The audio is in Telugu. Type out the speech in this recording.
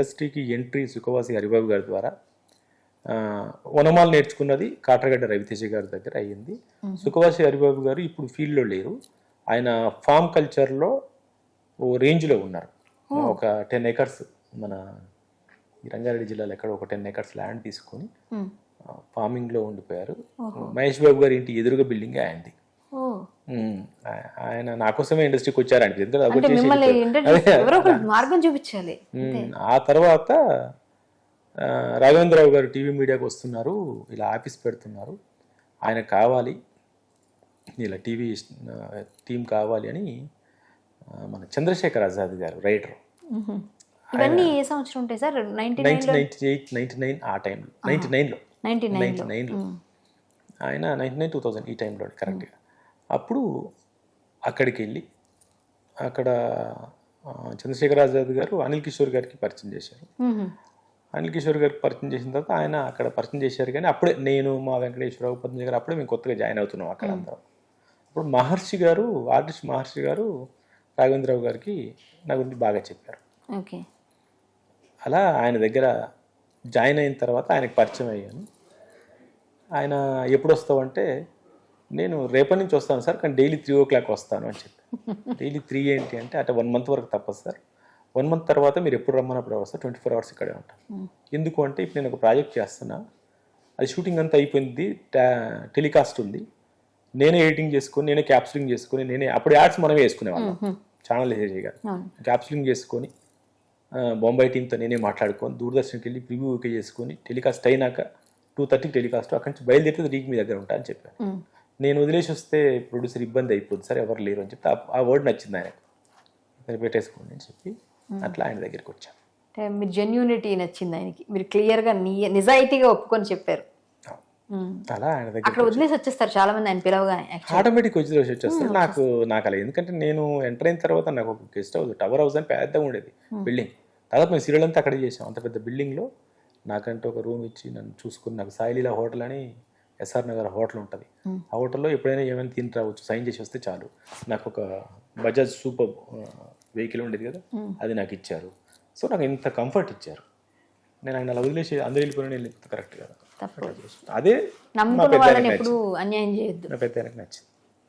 ఇండస్ట్రీకి ఎంట్రీ సుఖవాసి హరిబాబు గారి ద్వారా వనమాలు నేర్చుకున్నది కాట్రగడ్డ రవితేజ గారి దగ్గర అయ్యింది. సుఖవాసి హరిబాబు గారు ఇప్పుడు ఫీల్డ్లో లేరు. ఆయన ఫామ్ కల్చర్లో ఓ రేంజ్లో ఉన్నారు. ఒక టెన్ ఎకర్స్ మన ఈ రంగారెడ్డి జిల్లాలో ఎక్కడ ఒక టెన్ ఎకర్స్ ల్యాండ్ తీసుకొని. ఫార్మింగ్లో ఉండిపోయారు. మహేష్ బాబు గారి ఇంటి ఎదురుగా బిల్డింగ్ ఆ- ఆయన నా కోసమే ఇండస్ట్రీకి వచ్చారండి ఎందుకంటే మార్గం చూపించాలి. ఆ తర్వాత రాఘవేంద్రరావు గారు టీవీ మీడియాకి వస్తున్నారు. ఇలా ఆఫీస్ పెడుతున్నారు. ఆయన కావాలి. ఇలా టీవీ టీం కావాలి అని మన చంద్రశేఖర్ ఆజాద్ గారు రైటర్. ఇవన్నీ ఏ సంవత్సరం ఉంటాయి sir? Ninety ninety eight ninety nine ఆ టైంలో. నైన్టీ నైన్లో. నైన్టీ నైన్ నైన్టీ నైన్లో. ఆయన నైన్టీ నైన్ టూ థౌజండ్ ఈ టైంలో కరెక్ట్గా. అప్పుడు అక్కడికి వెళ్ళి అక్కడ చంద్రశేఖర్ ఆజాద్ గారు అనిల్ కిషోర్ గారికి పరిచయం చేశారు. అనిల్ కిషోర్ గారికి పరిచయం చేసిన తర్వాత ఆయన అక్కడ పరిచయం చేశారు కానీ అప్పుడే నేను మా వెంకటేశ్వరరావు పద్మజ గారు అప్పుడే మేము కొత్తగా జాయిన్ అవుతున్నాం అక్కడ అందరం. అప్పుడు మహర్షి గారు ఆర్టిస్ట్ మహర్షి గారు రాఘవేంద్రరావు గారికి నా గురించి బాగా చెప్పారు. ఓకే. అలా ఆయన దగ్గర జాయిన్ అయిన తర్వాత ఆయనకు పరిచయం అయ్యాను. ఆయన ఎప్పుడు వస్తావంటే నేను రేపటి నుంచి వస్తాను సార్ కానీ డైలీ త్రీ ఓ క్లాక్ వస్తాను అని చెప్పి. డైలీ త్రీ ఏంటి అంటే అంటే వన్ మంత్ వరకు తప్పదు సార్. వన్ మంత్ తర్వాత మీరు ఎప్పుడు రమ్మన్నప్పుడు వస్తారు? ట్వంటీ ఫోర్ అవర్స్ ఇక్కడే ఉంటాను. ఎందుకు అంటే ఇప్పుడు నేను ఒక ప్రాజెక్ట్ చేస్తున్నా. అది షూటింగ్ అంతా అయిపోయింది టా- టెలికాస్ట్ ఉంది. నేనే ఎడిటింగ్ చేసుకొని నేనే క్యాప్చరింగ్ చేసుకొని నేనే అప్పుడు యాడ్స్ మనమే వేసుకునేవాళ్ళం. ఛానల్ అవును. క్యాప్చరింగ్ చేసుకొని బొంబాయి టీంతో నేనే మాట్లాడుకొని దూరదర్శన్కి వెళ్ళి ప్రివ్యూ ఓకే చేసుకొని టెలికాస్ట్ అయినాక టూ థర్టీకి టెలికాస్ట్ అక్కడి నుంచి బయలుదేరితే రీక్ మీ దగ్గర ఉంటా అని చెప్పాను మ్మ్. నేను వదిలేసి వస్తే ప్రొడ్యూసర్ ఇబ్బంది అయిపోద్ది. సార్ ఎవరు లేరు అని చెప్తే ఆ- వర్డ్ నచ్చింది ఆయనకు. పెట్టేసుకోండి అని చెప్పి అట్లా ఆయన దగ్గరికి వచ్చాను అంటే మీ జెన్యూనిటీ నచ్చింది ఆయనకి. మీరు క్లియర్గా నిజాయితీగా ఒప్పుకొని చెప్పారు. అలా ఆయన దగ్గర అక్కడ వదిలేసి వచ్చేస్తారు చాలా మంది ఆయన యాక్చువల్లీ ఆటోమేటిక్ వచ్చి వచ్చేస్తారు. నాకు నాకు అలా ఎందుకంటే నేను ఎంటర్ అయిన తర్వాత నాకు ఒక గెస్ట్ హౌస్ టవర్ హౌస్ అని పెద్దగా ఉండేది. బిల్డింగ్ దాదాపు మేము సీరియల్ అంతా అక్కడే చేసాం. అంత పెద్ద బిల్డింగ్లో నాకంటే ఒక రూమ్ ఇచ్చి నన్ను చూసుకుని నాకు సాయిలీలా హోటల్ అని ఎస్ఆర్ నగర్ హోటల్ ఉంటుంది. ఆ హోటల్లో ఎప్పుడైనా ఏమైనా తిని రావచ్చు. సైన్ చేసి వస్తే చాలు. నాకు ఒక బజాజ్ సూపర్ వెహికల్ ఉండేది కదా అది నాకు ఇచ్చారు. సో నాకు ఇంత కంఫర్ట్ ఇచ్చారు. నేను ఆయన అలా వదిలేసి అందరూ వెళ్ళిపోయిన నేను కరెక్ట్ కదా అదే మా నమ్ముకున్న పెద్ద వాళ్ళని ఆయనకి ఎప్పుడు అన్యాయం చేయొద్దు. నా పెద్ద నచ్చింది.